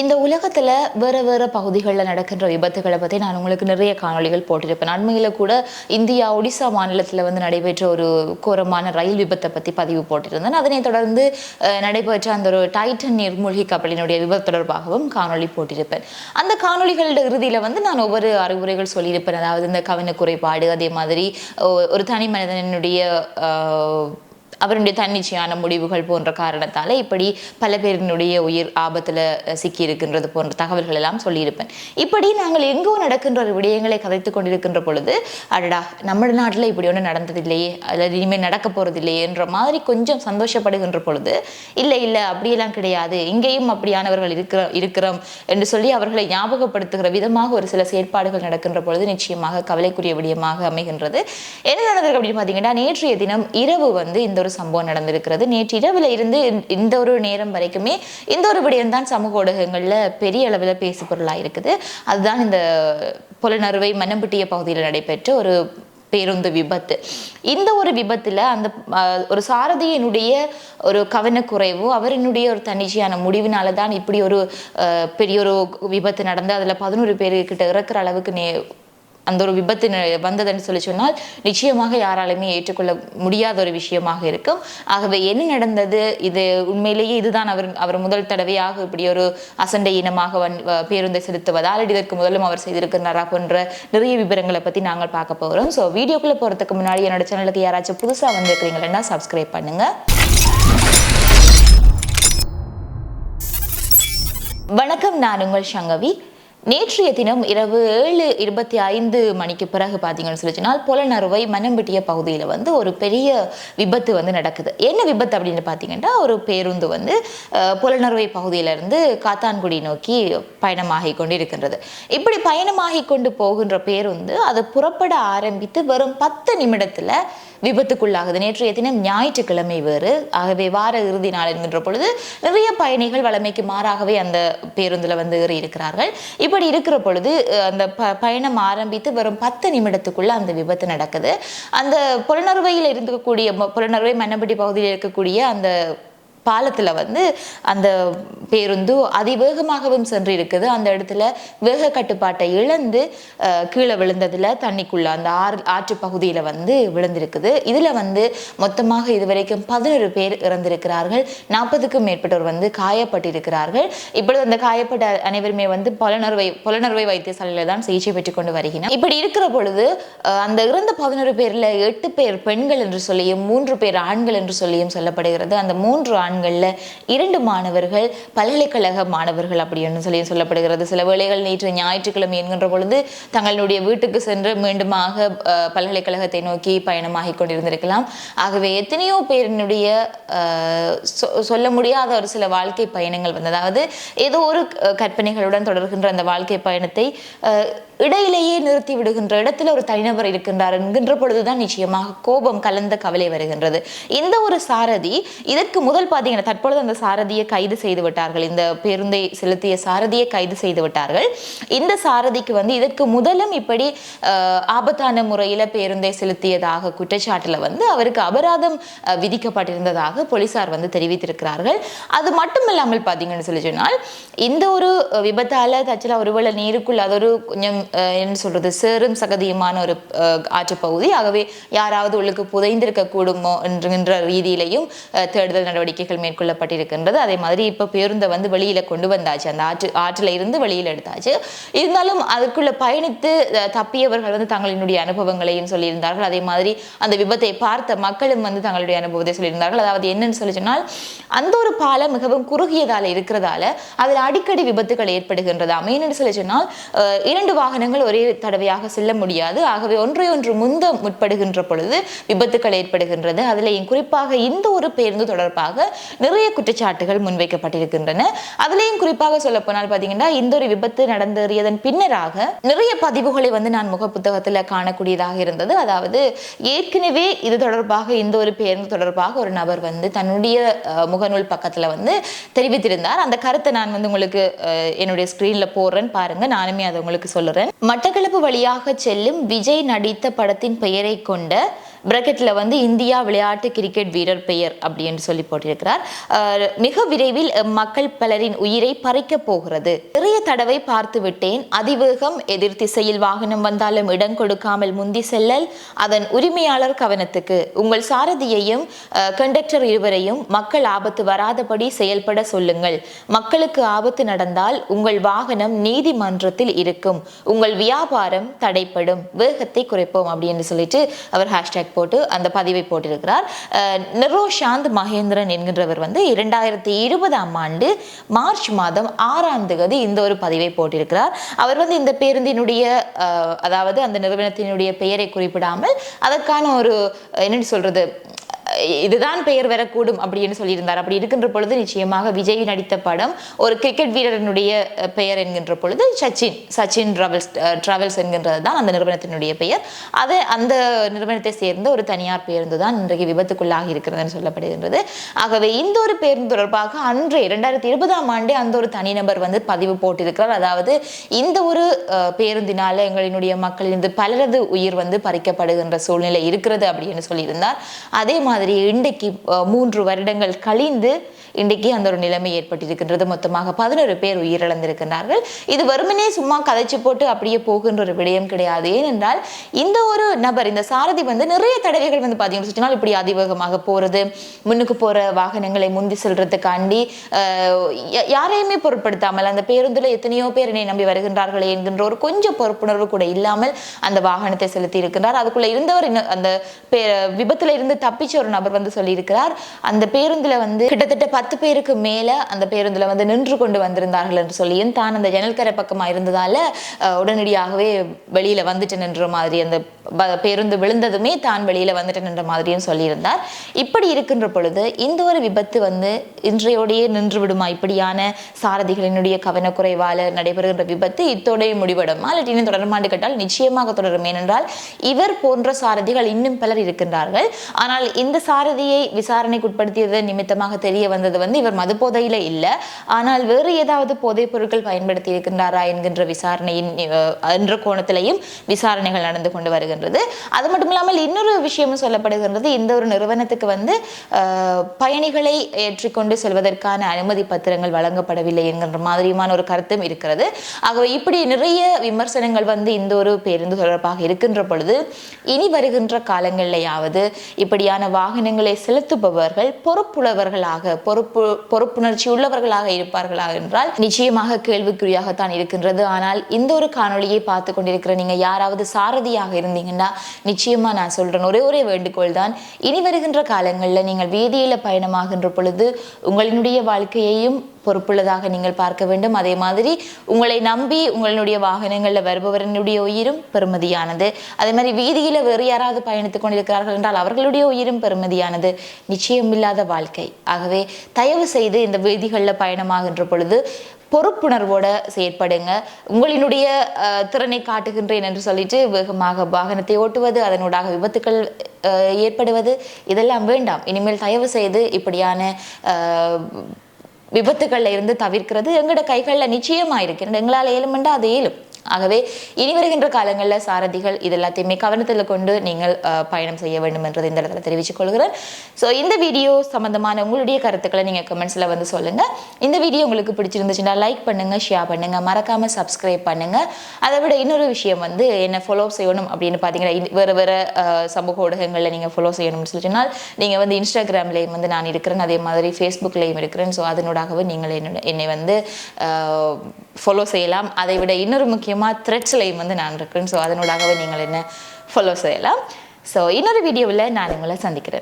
இந்த உலகத்தில் வேறு வேறு பகுதிகளில் நடக்கின்ற விபத்துகளை பற்றி நான் உங்களுக்கு நிறைய காணொளிகள் போட்டிருப்பேன். அண்மையில் கூட இந்தியா ஒடிசா மாநிலத்தில் வந்து நடைபெற்ற ஒரு கோரமான ரயில் விபத்தை பற்றி பதிவு போட்டிருந்தேன். அதனை தொடர்ந்து நடைபெற்ற அந்த ஒரு டைட்டன் நீர்மூழ்கி கப்பலினுடைய விபத்து தொடர்பாகவும் காணொளி போட்டிருப்பேன். அந்த காணொளிகளோட இறுதியில் வந்து நான் ஒவ்வொரு அறிவுரைகள் சொல்லியிருப்பேன். அதாவது இந்த கவன குறைபாடு அதே மாதிரி ஒரு தனி மனிதனுடைய அவருடைய தன்னிச்சையான முடிவுகள் போன்ற காரணத்தால் இப்படி பல பேரினுடைய உயிர் ஆபத்தில் சிக்கி இருக்கின்றது போன்ற தகவல்கள் எல்லாம் சொல்லியிருப்பேன். இப்படி நாங்கள் எங்கோ நடக்கின்ற ஒரு விடயங்களை கதைத்து கொண்டிருக்கின்ற பொழுது அடடா நம்ம நாட்டில் இப்படி ஒன்று நடந்ததில்லையே அல்லது இனிமேல் நடக்க போகிறதில்லையே என்ற மாதிரி கொஞ்சம் சந்தோஷப்படுகின்ற பொழுது இல்லை இல்லை அப்படியெல்லாம் கிடையாது. இங்கேயும் அப்படியானவர்கள் இருக்கிற இருக்கிறோம் என்று சொல்லி அவர்களை ஞாபகப்படுத்துகிற விதமாக ஒரு சில செயற்பாடுகள் நடக்கின்ற பொழுது நிச்சயமாக கவலைக்குரிய விடயமாக அமைகின்றது. என்ன நடந்திருக்கு அப்படின்னு பார்த்தீங்கன்னா நேற்றைய தினம் இரவு வந்து இந்த ஒரு சம்பவம் நடந்திருக்கிறது. நேற்று இரவில் இருந்து இந்த- ஒரு நேரம் வரைக்குமே இந்த ஒரு விடயம் தான் சமூக ஊடகங்களில் பெரிய அளவில் பேசு பொருளாக இருக்குது. அதுதான் இந்த புலனறுவை மன்னம்பட்டிய பகுதியில் நடைபெற்ற ஒரு பேருந்து விபத்து. இந்த ஒரு விபத்துல அந்த ஒரு சாரதியினுடைய ஒரு கவனக்குறைவு அவரினுடைய ஒரு தன்னிச்சையான முடிவினால தான் இப்படி ஒரு பெரிய ஒரு விபத்து நடந்து அதுல பதினோரு பேர்கிட்ட இறக்குற அளவுக்கு நே அந்த ஒரு விபத்து வந்ததுன்னு சொல்லி சொன்னால் நிச்சயமாக யாராலுமே ஏற்றுக்கொள்ள முடியாத ஒரு விஷயமாக இருக்கும். ஆகவே என்ன நடந்தது? இது உண்மையிலேயே இதுதான் அவர் அவர் முதல் தடவையாக இப்படி ஒரு அசண்டை இனமாக வன் பேருந்தை செலுத்துவது ஆல்ரெடி இதற்கு முதலும் அவர் செய்திருக்கிறாரா போன்ற நிறைய விவரங்களை பற்றி நாங்கள் பார்க்க போகிறோம் ஸோ வீடியோக்குள்ளே போகிறதுக்கு முன்னாடி என்னோட சேனலுக்கு யாராச்சும் புதுசாக வந்திருக்கிறீங்களா சப்ஸ்கிரைப் பண்ணுங்கள் வணக்கம் நான் உங்கள் சங்கவி. நேற்றைய தினம் இரவு ஏழு இருபத்தி ஐந்து மணிக்கு பிறகு பார்த்தீங்கன்னு சொல்லி புலனறுவை மனம்பட்டிய பகுதியில் வந்து ஒரு பெரிய விபத்து வந்து நடக்குது. என்ன விபத்து அப்படின்னு பார்த்தீங்கன்னா ஒரு பேருந்து வந்து புலனறுவை பகுதியிலிருந்து காத்தான்குடி நோக்கி பயணமாகி கொண்டு இருக்கின்றது இப்படி பயணமாகி கொண்டு போகின்ற பேருந்து அது புறப்பட ஆரம்பித்து வெறும் பத்து நிமிடத்தில் விபத்துக்குள்ளாகுது. நேற்றைய தினம் ஞாயிற்றுக்கிழமை வேறு. ஆகவே வார இறுதி நாள் என்கின்ற பொழுது நிறைய பயணிகள் வழமைக்கு மாறாகவே அந்த பேருந்தில் வந்து ஏறி இருக்கிறார்கள் இப்படி இருக்கிற பொழுது அந்த ப பயணம் ஆரம்பித்து வரும் பத்து நிமிடத்துக்குள்ள அந்த விபத்து நடக்குது. அந்த புலனறுவையில் இருக்கக்கூடிய ம- புலனறுவை மன்னபடி பகுதியில் இருக்கக்கூடிய அந்த பாலத்தில் வந்து அந்த பேருந்து அதிவேகமாகவும் சென்று இருக்குது அந்த இடத்துல வேக கட்டுப்பாட்டை இழந்து கீழே விழுந்ததில் தண்ணிக்குள்ள அந்த ஆறு ஆற்று பகுதியில் வந்து விழுந்திருக்குது. இதில் வந்து மொத்தமாக இதுவரைக்கும் பதினொரு பேர் இறந்திருக்கிறார்கள். நாற்பதுக்கும் மேற்பட்டோர் வந்து காயப்பட்டிருக்கிறார்கள். இப்பொழுது அந்த காயப்பட்ட அனைவருமே வந்து புலனறுவை புலனறுவை வைத்தியசாலையில் தான் சிகிச்சை பெற்றுக் கொண்டு வருகிறார். இப்படி இருக்கிற பொழுது அந்த இறந்த பதினொரு பேரில் எட்டு பேர் பெண்கள் என்று சொல்லியும் மூன்று பேர் ஆண்கள் என்று சொல்லியும் சொல்லப்படுகிறது. அந்த மூன்று ஆண் ஆண்கள்ல இரண்டு மாணவர்கள் பல்கலைக்கழக மாணவர்கள் அப்படின்னு சொல்லி சொல்லப்படுகிறது. சில வேளைகள் நேற்று ஞாயிற்றுக்கிழமை என்கின்ற பொழுது தங்களுடைய வீட்டுக்கு சென்று மீண்டுமாக பல்கலைக்கழகத்தை நோக்கி பயணமாகி கொண்டிருந்திருக்கலாம். ஆகவே எத்தனையோ பேரினுடைய சொல்ல முடியாத ஒரு சில வாழ்க்கை பயணங்கள் வந்து அதாவது ஏதோ ஒரு கற்பனைகளுடன் தொடர்கின்ற அந்த வாழ்க்கை பயணத்தை இடையிலேயே நிறுத்தி விடுகின்ற இடத்துல ஒரு தனிநபர் இருக்கின்றார் என்கின்ற பொழுதுதான் நிச்சயமாக கோபம் கலந்த கவலை வருகின்றது. இந்த ஒரு சாரதி இதற்கு முதல் பாதி பார்த்தீங்கன்னா தற்பொழுது அந்த சாரதியை கைது செய்து விட்டார்கள். இந்த பேருந்தை செலுத்திய சாரதியை கைது செய்து விட்டார்கள். இந்த சாரதிக்கு வந்து இதற்கு முதலும் இப்படி ஆபத்தான முறையில் பேருந்தை செலுத்தியதாக குற்றச்சாட்டில் வந்து அவருக்கு அபராதம் விதிக்கப்பட்டிருந்ததாக போலீசார் வந்து தெரிவித்திருக்கிறார்கள். அது மட்டும் இல்லாமல் பார்த்தீங்கன்னு சொல்லி சொன்னால் இந்த ஒரு விபத்தால் தச்சலாக ஒருவேளை நீருக்குள் அது ஒரு கொஞ்சம் என்ன சொல்கிறது சேரும் சகதியுமான ஒரு ஆற்றுப்பகுதி ஆகவே யாராவது உள்ளுக்கு புதைந்திருக்க கூடுமோ என்கின்ற ரீதியிலையும் தேடுதல் நடவடிக்கைகள் மேற்கொள்ளப்பட்டிருக்கின்றது. அதே மாதிரி இப்போ பேருந்தை வந்து வெளியில கொண்டு வந்தாச்சு. அந்த ஆற்று ஆற்றில் இருந்து வெளியில் எடுத்தாச்சு. இருந்தாலும் அதற்குள்ள பயணித்து தப்பியவர்கள் வந்து தங்களினுடைய அனுபவங்களையும் சொல்லியிருந்தார்கள். அதே மாதிரி அந்த விபத்தை பார்த்த மக்களும் வந்து தங்களுடைய அனுபவத்தை சொல்லியிருந்தார்கள். அதாவது என்னன்னு சொல்லி சொன்னால் அந்த ஒரு பாலம் மிகவும் குறுகியதால் இருக்கிறதால அதில் அடிக்கடி விபத்துகள் ஏற்படுகின்றதாம் ஏன்னு சொல்லி சொன்னால் இரண்டு வாகனங்கள் ஒரே தடவையாக செல்ல முடியாது. ஆகவே ஒன்றை ஒன்று முந்த முற்படுகின்ற பொழுது விபத்துக்கள் ஏற்படுகின்றது. அதிலேயும் குறிப்பாக இந்த ஒரு பேருந்து தொடர்பாக நிறைய குற்றச்சாட்டுகள் முன்வைக்கப்பட்டிருக்கின்றன. அதுலேயும் குறிப்பாக சொல்ல போனால் பார்த்தீங்கன்னா இந்த ஒரு விபத்து நடந்தேறியதன் பின்னராக நிறைய பதிவுகளை வந்து நான் முக புத்தகத்தில் காணக்கூடியதாக இருந்தது. அதாவது ஏற்கனவே இது தொடர்பாக இந்த ஒரு பேருந்து தொடர்பாக ஒரு நபர் வந்து தன்னுடைய முகநூல் பக்கத்தில் வந்து தெரிவித்திருந்தார். அந்த கருத்தை நான் வந்து உங்களுக்கு அஹ், என்னுடைய ஸ்க்ரீனில் போடுறேன். பாருங்க நானுமே அதை உங்களுக்கு சொல்லுறேன். மட்டக்களப்பு வழியாக செல்லும் விஜய் நடித்த படத்தின் பெயரை கொண்ட பிரக்கெட்ல வந்து இந்தியா விளையாட்டு கிரிக்கெட் வீரர் பெயர் அப்படின்னு சொல்லி போட்டிருக்கிறார். இருக்கிறார் மிக விரைவில் மக்கள் பலரின் உயிரை பறிக்கப் போகிறது. நிறைய தடவை பார்த்து விட்டேன். அதிவேகம் எதிர் திசையில் வாகனம் வந்தாலும் இடம் கொடுக்காமல் முந்தி செல்லல் அதன் உரிமையாளர் கவனத்துக்கு. உங்கள் சாரதியையும் கண்டக்டர் இருவரையும் மக்கள் ஆபத்து வராதபடி செயல்பட சொல்லுங்கள். மக்களுக்கு ஆபத்து நடந்தால் உங்கள் வாகனம் நீதிமன்றத்தில் இருக்கும். உங்கள் வியாபாரம் தடைப்படும். வேகத்தை குறைப்போம் அப்படின்னு சொல்லிட்டு அவர் ஹேஷ்டேக் போட்டு அந்த பதிவை போட்டிருக்கிறார். நிரோஷாந்த் மகேந்திரன் என்கிற என்கின்றவர் வந்து இரண்டாயிரத்தி இருபதாம் ஆண்டு மார்ச் மாதம் ஆறாம் தேதி இந்த ஒரு பதிவை போட்டிருக்கிறார். அவர் வந்து இந்த பேருந்தினுடைய அஹ், அதாவது அந்த நிறுவனத்தினுடைய பெயரை குறிப்பிடாமல் அதற்கான ஒரு என்னன்னு சொல்றது இதுதான் பெயர் வரக்கூடும் அப்படின்னு சொல்லியிருந்தார். அப்படி இருக்கின்ற பொழுது நிச்சயமாக விஜய் நடித்த படம் ஒரு கிரிக்கெட் வீரரினுடைய பெயர் என்கின்ற பொழுது சச்சின் சச்சின் டிராவல்ஸ் டிராவல்ஸ் என்கின்றது தான் அந்த நிறுவனத்தினுடைய பெயர். அது அந்த நிறுவனத்தை சேர்ந்த ஒரு தனியார் பேருந்து தான் இன்றைக்கு விபத்துக்குள்ளாகி இருக்கிறதுன்னு சொல்லப்படுகின்றது. ஆகவே இந்த ஒரு பேருந்து தொடர்பாக அன்று இரண்டாயிரத்தி இருபதாம் ஆண்டே அந்த ஒரு தனிநபர் வந்து பதிவு போட்டிருக்கிறார். அதாவது இந்த ஒரு பேருந்தினால எங்களினுடைய மக்களிலிருந்து பலரது உயிர் வந்து பறிக்கப்படுகின்ற சூழ்நிலை இருக்கிறது அப்படின்னு சொல்லியிருந்தார். அதே மாதிரி இன்றைக்கு மூன்று வருடங்கள் கழிந்து இன்றைக்கு அந்த ஒரு நிலைமை ஏற்பட்டிருக்கின்றது. மொத்தமாக பதினோரு பேர் உயிரிழந்திருக்கின்றார்கள். இது வெறுமனே சும்மா கதைச்சு போட்டு அப்படியே போகின்ற ஒரு விடயம் கிடையாது. ஏனென்றால் இந்த ஒரு நபர் இந்த சாரதி வந்து நிறைய தடவைகள் வந்து பார்த்தீங்கன்னு சொன்னால் இப்படி அதிவேகமாக போறது முன்னுக்கு போற வாகனங்களை முந்தி செல்றதுக்காண்டி யாரையுமே பொருட்படுத்தாமல் அந்த பேருந்துல எத்தனையோ பேர் என்னை நம்பி வருகின்றார்களே என்கின்ற ஒரு கொஞ்சம் பொறுப்புணர்வு கூட இல்லாமல் அந்த வாகனத்தை செலுத்தி இருக்கின்றார் அதுக்குள்ள இருந்தவர் அந்த பே- விபத்துல இருந்து தப்பிச்ச ஒரு நபர் வந்து சொல்லியிருக்கிறார். அந்த பேருந்துல வந்து கிட்டத்தட்ட பத்து பேருக்கு மேல அந்த பேருந்துல வந்து நின்று கொண்டு வந்திருந்தார்கள் என்று சொல்லியும் தான் அந்த ஜன்னல் கரை பக்கமா இருந்ததால உடனடியாகவே வெளியில வந்துட்டு நின்ற மாதிரி அந்த பேருந்து விழுந்ததுமே தான் வெளியில வந்துட்டு நின்ற மாதிரியும் சொல்லியிருந்தார். இப்படி இருக்கின்ற பொழுது இந்த ஒரு விபத்து வந்து இன்றையோடையே நின்று விடுமா? இப்படியான சாரதிகளினுடைய கவனக்குறைவால நடைபெறுகின்ற விபத்து இத்தோடைய முடிவடுமா? அல்லது இன்னும் தொடருமாண்டு கேட்டால் நிச்சயமாக தொடரும். ஏனென்றால் இவர் போன்ற சாரதிகள் இன்னும் பலர் இருக்கின்றார்கள். ஆனால் இந்த சாரதியை விசாரணைக்குட்படுத்தியது நிமித்தமாக தெரிய வந்தது வந்து இவர் மது போதையில இல்லை. ஆனால் வேறு ஏதாவது போதைப் பொருட்கள் பயன்படுத்தி இருக்கின்றாரா என்கின்ற விசாரணையின் என்ற கோணத்திலையும் விசாரணைகள் நடந்து கொண்டு வருகின்றது. அது மட்டும் இல்லாமல் இன்னொரு விஷயமும் சொல்லப்படுகின்றது. இந்த ஒரு நிறுவனத்துக்கு வந்து பயணிகளை ஏற்றிக்கொண்டு செல்வதற்கான அனுமதி பத்திரங்கள் வழங்கப்படவில்லை என்கின்ற மாதிரியுமான ஒரு கருத்தும் இருக்கிறது. ஆகவே இப்படி நிறைய விமர்சனங்கள் வந்து இந்த ஒரு பேருந்து தொடர்பாக இருக்கின்ற பொழுது இனி வருகின்ற காலங்களிலேயாவது இப்படியான வாகனங்களை செலுத்துபவர்கள் பொறுப்புள்ளவர்களாக பொறுப்பு பொறுப்புணர்ச்சி உள்ளவர்களாக இருப்பார்களா என்றால் நிச்சயமாக கேள்விக்குறியாகத்தான் இருக்கின்றது. ஆனால் இந்த ஒரு காணொளியை பார்த்து கொண்டிருக்கிற நீங்க யாராவது சாரதியாக இருந்தீங்கன்னா நிச்சயமா நான் சொல்றேன். ஒரே ஒரே வேண்டுகோள் தான். இனி வருகின்ற காலங்களில் நீங்கள் வீதியில பயணமாகின்ற பொழுது உங்களினுடைய வாழ்க்கையையும் பொறுப்புள்ளதாக நீங்கள் பார்க்க வேண்டும். அதே மாதிரி உங்களை நம்பி உங்களுடைய வாகனங்களில் வருபவரினுடைய உயிரும் பெருமதியானது அதே மாதிரி வீதியில் வேறு யாராவது பயணித்துக் கொண்டிருக்கிறார்கள் என்றால் அவர்களுடைய உயிரும் பெருமதியானது நிச்சயமில்லாத வாழ்க்கை. ஆகவே தயவு செய்து இந்த வீதிகளில் பயணமாகின்ற பொழுது பொறுப்புணர்வோட செயற்படுங்க. உங்களினுடைய திறனை காட்டுகின்றேன் என்று சொல்லிட்டு வேகமாக வாகனத்தை ஓட்டுவது அதனூடாக விபத்துக்கள் ஏற்படுவது இதெல்லாம் வேண்டாம். இனிமேல் தயவு செய்து இப்படியான விபத்துகளில் இருந்து தவிர்க்கிறது. எங்களோட கைகளில் நிச்சயமாக இருக்கிறது எங்களால் ஏழுமெண்டா அது ஏழும். ஆகவே இனி வருகின்ற காலங்களில் சாரதிகள் இது எல்லாத்தையுமே கவனத்தில் கொண்டு நீங்கள் பயணம் செய்ய வேண்டும் என்றதை இந்த இடத்துல தெரிவித்துக் கொள்கிறேன். ஸோ இந்த வீடியோ சம்பந்தமான உங்களுடைய கருத்துக்களை நீங்கள் கமெண்ட்ஸில் வந்து சொல்லுங்கள் இந்த வீடியோ உங்களுக்கு பிடிச்சிருந்துச்சுன்னா லைக் பண்ணுங்கள் ஷேர் பண்ணுங்கள் மறக்காமல் சப்ஸ்கிரைப் பண்ணுங்கள் அதை விட இன்னொரு விஷயம் வந்து என்ன ஃபாலோ செய்யணும் அப்படின்னு பார்த்தீங்கன்னா வேறு வேறு சமூக ஊடகங்களில் நீங்கள் ஃபாலோ செய்யணும்னு சொல்லிட்டுனால் நீங்கள் வந்து இன்ஸ்டாகிராம்லேயும் வந்து நான் இருக்கிறேன் அதே மாதிரி ஃபேஸ்புக்லேயும் இருக்கிறேன். ஸோ அதனூடாகவே நீங்கள் என்னோட என்னை வந்து ஃபாலோ செய்யலாம். அதை விட இன்னொரு முக்கியமாக த்ரெட்ஸ்லையும் வந்து நான் இருக்கேன். ஸோ அதனூடாகவே நீங்கள் என்ன ஃபாலோ செய்யலாம். ஸோ இன்னொரு வீடியோவில் நான் உங்களை சந்திக்கிறேன்.